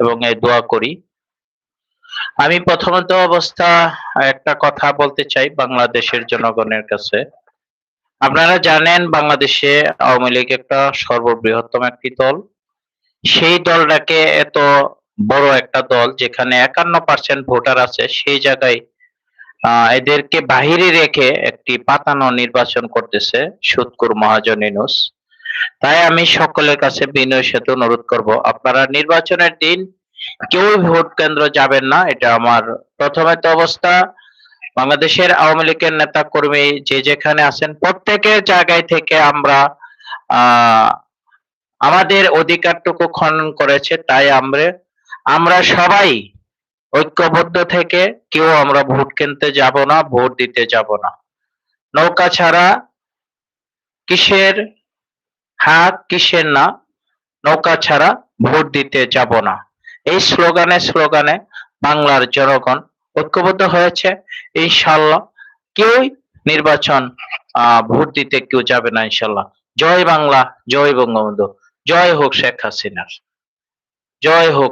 এবং এই দোয়া করি। আমি প্রথমত অবস্থা একটা কথা বলতে চাই বাংলাদেশের জনগণের কাছে। আপনারা জানেন বাংলাদেশে আওয়ামী লীগ একটা সর্ববৃহত্তম একটি দল। সেই দলটাকে এত বড় একটা দল যেখানে একান্ন পার্সেন্ট ভোটার আছে, সেই জায়গায় এদেরকে বাহিরে রেখে একটি পাতানো নির্বাচন করতেছে সুৎকুর মহাজন ইনুস তাই আমি সকলের কাছে বিনয় সাথে অনুরোধ করব। আপনারা নির্বাচনের দিন কেউ ভোট কেন্দ্র যাবেন না, এটা আমার প্রথমে তো অবস্থা। বাংলাদেশের আওয়ামী লীগের নেতা কর্মী যে যেখানে আছেন, প্রত্যেকের জায়গায় থেকে আমরা আমাদের অধিকারটুকু খনন করেছে, তাই আমরা আমরা সবাই ঐক্যবদ্ধ থেকে কেউ আমরা ভোট কিনতে যাব না, ভোট দিতে যাব না। নৌকা ছাড়া কিসের হাত কিসের না? নৌকা ছাড়া ভোট দিতে যাব না। এই স্লোগানে স্লোগানে বাংলার জনগণ ঐক্যবদ্ধ হয়েছে। ইনশাল্লাহ কেউই নির্বাচন ভোট দিতে কেউ যাবে না ইনশাল্লাহ জয় বাংলা, জয় বঙ্গবন্ধু। জয় হোক শেখ হাসিনার। জয় হোক।